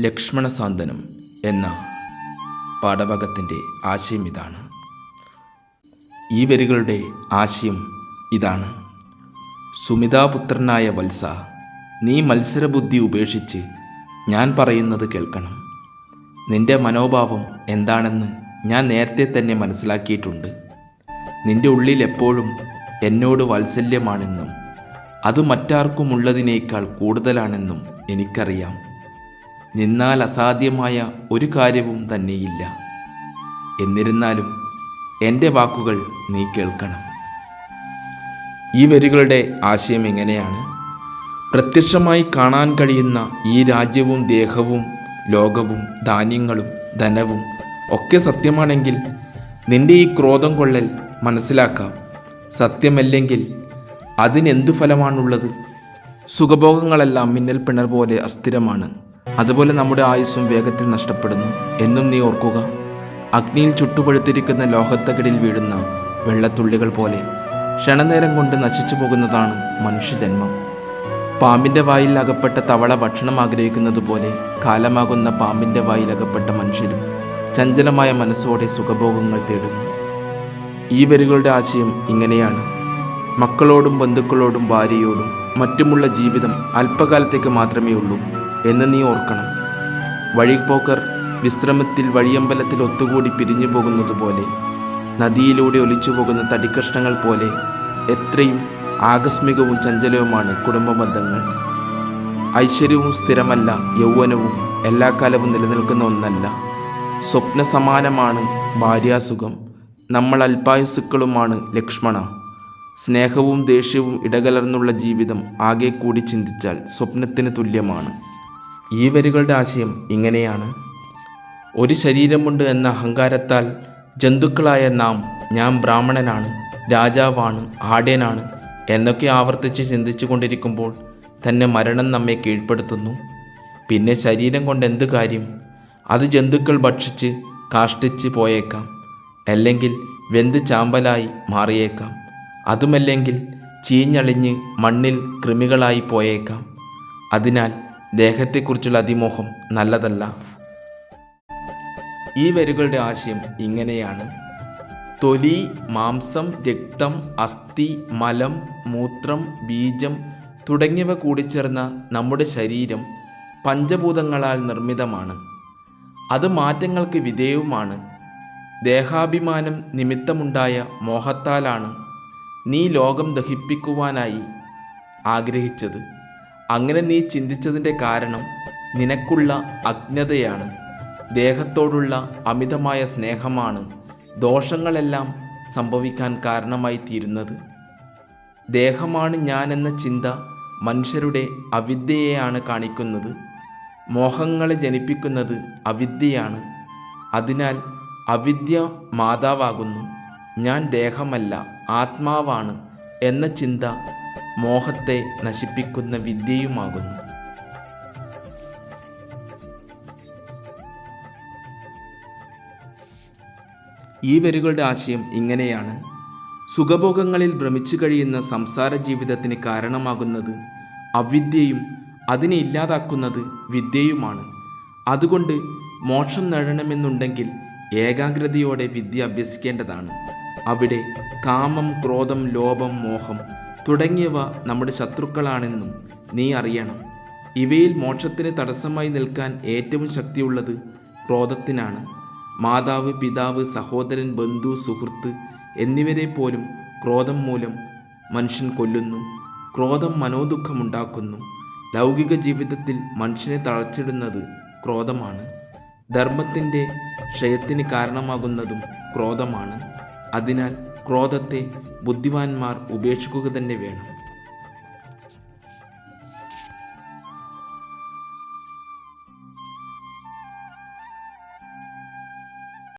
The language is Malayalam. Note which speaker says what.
Speaker 1: ലക്ഷ്മണസാന്തനം എന്ന പാഠഭാഗത്തിന്റെ ആശയം ഇതാണ്. ഈ വരികളുടെ ആശയം ഇതാണ്. സുമിതാപുത്രനായ വത്സ നീ മത്സരബുദ്ധി ഉപേക്ഷിച്ച് ഞാൻ പറയുന്നത് കേൾക്കണം. നിന്റെ മനോഭാവം എന്താണെന്ന് ഞാൻ നേരത്തെ തന്നെ മനസ്സിലാക്കിയിട്ടുണ്ട്. നിന്റെ ഉള്ളിൽ എപ്പോഴും എന്നോട് വാത്സല്യമാണെന്നും അത് മറ്റാർക്കുമുള്ളതിനേക്കാൾ കൂടുതലാണെന്നും എനിക്കറിയാം. നിന്നാൽ അസാധ്യമായ ഒരു കാര്യവും തന്നെയില്ല. എന്നിരുന്നാലും എന്റെ വാക്കുകൾ നീ കേൾക്കണം. ഈ വരികളുടെ ആശയം എങ്ങനെയാണ്? പ്രത്യക്ഷമായി കാണാൻ കഴിയുന്ന ഈ രാജ്യവും ദേഹവും ലോകവും ധാന്യങ്ങളും ധനവും ഒക്കെ സത്യമാണെങ്കിൽ നിന്റെ ഈ ക്രോധം കൊള്ളൽ മനസ്സിലാക്കാം. സത്യമല്ലെങ്കിൽ അതിനെന്തു ഫലമാണുള്ളത്? സുഖഭോഗങ്ങളെല്ലാം മിന്നൽ പിണർ പോലെ അസ്ഥിരമാണ്. അതുപോലെ നമ്മുടെ ആയുസ്സും വേഗത്തിൽ നഷ്ടപ്പെടുന്നു. എന്നും നീ ഓർക്കുക അഗ്നിയിൽ ചുട്ടുപഴുത്തിരിക്കുന്ന ലോഹത്തകിടിൽ വീഴുന്ന വെള്ളത്തുള്ളികൾ പോലെ ക്ഷണനേരം കൊണ്ട് നശിച്ചു പോകുന്നതാണ് മനുഷ്യജന്മം. പാമ്പിന്റെ വായിൽ അകപ്പെട്ട തവള ഭക്ഷണം ആഗ്രഹിക്കുന്നത് പോലെ കാലമാകുന്ന പാമ്പിന്റെ വായിൽ അകപ്പെട്ട മനുഷ്യരും ചഞ്ചലമായ മനസ്സോടെ സുഖഭോഗങ്ങൾ തേടുന്നു. ഈ വരികളുടെ ആശയം ഇങ്ങനെയാണ്. മക്കളോടും ബന്ധുക്കളോടും ഭാര്യയോടും മറ്റുമുള്ള ജീവിതം അല്പകാലത്തേക്ക് മാത്രമേ ഉള്ളൂ. എന്ന് നീ ഓർക്കണം. വഴിപോക്കർ വിശ്രമത്തിൽ വഴിയമ്പലത്തിൽ ഒത്തുകൂടി പിരിഞ്ഞു പോകുന്നത് പോലെ നദിയിലൂടെ ഒലിച്ചു പോകുന്ന തടിക്കഷ്ണങ്ങൾ പോലെ എത്രയും ആകസ്മികവും ചഞ്ചലവുമാണ് കുടുംബ ബന്ധങ്ങൾ ഐശ്വര്യവും സ്ഥിരമല്ല യൗവനവും എല്ലാ കാലവും നിലനിൽക്കുന്ന ഒന്നല്ല. സ്വപ്ന സമാനമാണ് ഭാര്യാസുഖം. നമ്മൾ അല്പായുസുക്കളുമാണ് ലക്ഷ്മണ. സ്നേഹവും ദേഷ്യവും ഇടകലർന്നുള്ള ജീവിതം ആകെ കൂടി ചിന്തിച്ചാൽ സ്വപ്നത്തിന് തുല്യമാണ്. ഈ വരികളുടെ ആശയം ഇങ്ങനെയാണ്. ഒരു ശരീരമുണ്ട് എന്ന അഹങ്കാരത്താൽ ജന്തുക്കളായ നാം ഞാൻ ബ്രാഹ്മണനാണ് രാജാവാണ് ആടേനാണ് എന്നൊക്കെ ആവർത്തിച്ച് ചിന്തിച്ചു കൊണ്ടിരിക്കുമ്പോൾ തന്നെ മരണം നമ്മെ കീഴ്പ്പെടുത്തുന്നു. പിന്നെ ശരീരം കൊണ്ട് എന്ത് കാര്യം? അത് ജന്തുക്കൾ ഭക്ഷിച്ച് കാഷ്ടിച്ച് പോയേക്കാം. അല്ലെങ്കിൽ വെന്ത് ചാമ്പലായി മാറിയേക്കാം. അതുമല്ലെങ്കിൽ ചീഞ്ഞളിഞ്ഞ് മണ്ണിൽ കൃമികളായി പോയേക്കാം. അതിനാൽ ദേഹത്തെക്കുറിച്ചുള്ള അതിമോഹം നല്ലതല്ല. ഈ വരികളുടെ ആശയം ഇങ്ങനെയാണ്. തൊലി മാംസം രക്തം അസ്ഥി മലം മൂത്രം ബീജം തുടങ്ങിയവ കൂടിച്ചേർന്ന നമ്മുടെ ശരീരം പഞ്ചഭൂതങ്ങളാൽ നിർമ്മിതമാണ്. അത് മാറ്റങ്ങൾക്ക് വിധേയവുമാണ്. ദേഹാഭിമാനം നിമിത്തമുണ്ടായ മോഹത്താലാണ് നീ ലോകം ദഹിപ്പിക്കുവാനായി ആഗ്രഹിച്ചത്. അങ്ങനെ നീ ചിന്തിച്ചതിന്റെ കാരണം നിനക്കുള്ള അജ്ഞതയാണ്. ദേഹത്തോടുള്ള അമിതമായ സ്നേഹമാണ് ദോഷങ്ങളെല്ലാം സംഭവിക്കാൻ കാരണമായി തീരുന്നത്. ദേഹമാണ് ഞാൻ എന്ന ചിന്ത മനുഷ്യരുടെ അവിദ്യയെയാണ് കാണിക്കുന്നത്. മോഹങ്ങളെ ജനിപ്പിക്കുന്നത് അവിദ്യയാണ്. അതിനാൽ അവിദ്യ മാതാവാകുന്നു. ഞാൻ ദേഹമല്ല ആത്മാവാണ് എന്ന ചിന്ത മോഹത്തെ നശിപ്പിക്കുന്ന വിദ്യയുമാകുന്നു. ഈ വരികളുടെ ആശയം ഇങ്ങനെയാണ്. സുഖഭോഗങ്ങളിൽ ഭ്രമിച്ചു കഴിയുന്ന സംസാര ജീവിതത്തിന് കാരണമാകുന്നത് അവിദ്യയും അതിനെ ഇല്ലാതാക്കുന്നത് വിദ്യയുമാണ്. അതുകൊണ്ട് മോക്ഷം നേടണമെന്നുണ്ടെങ്കിൽ ഏകാഗ്രതയോടെ വിദ്യ അഭ്യസിക്കേണ്ടതാണ്. അവിടെ കാമം ക്രോധം ലോഭം മോഹം തുടങ്ങിയവ നമ്മുടെ ശത്രുക്കളാണെന്നും നീ അറിയണം. ഇവയിൽ മോക്ഷത്തിന് തടസ്സമായി നിൽക്കാൻ ഏറ്റവും ശക്തിയുള്ളത് ക്രോധത്തിനാണ്. മാതാവ് പിതാവ് സഹോദരൻ ബന്ധു സുഹൃത്ത് എന്നിവരെ പോലും ക്രോധം മൂലം മനുഷ്യൻ കൊല്ലുന്നു. ക്രോധം മനോദുഃഖമുണ്ടാക്കുന്നു ലൗകിക ജീവിതത്തിൽ മനുഷ്യനെ തളച്ചിടുന്നത് ക്രോധമാണ്. ധർമ്മത്തിന്റെ ക്ഷയത്തിന് കാരണമാകുന്നതും ക്രോധമാണ്. അതിനാൽ ക്രോധത്തെ ബുദ്ധിമാന്മാർ ഉപേക്ഷിക്കുക തന്നെ വേണം.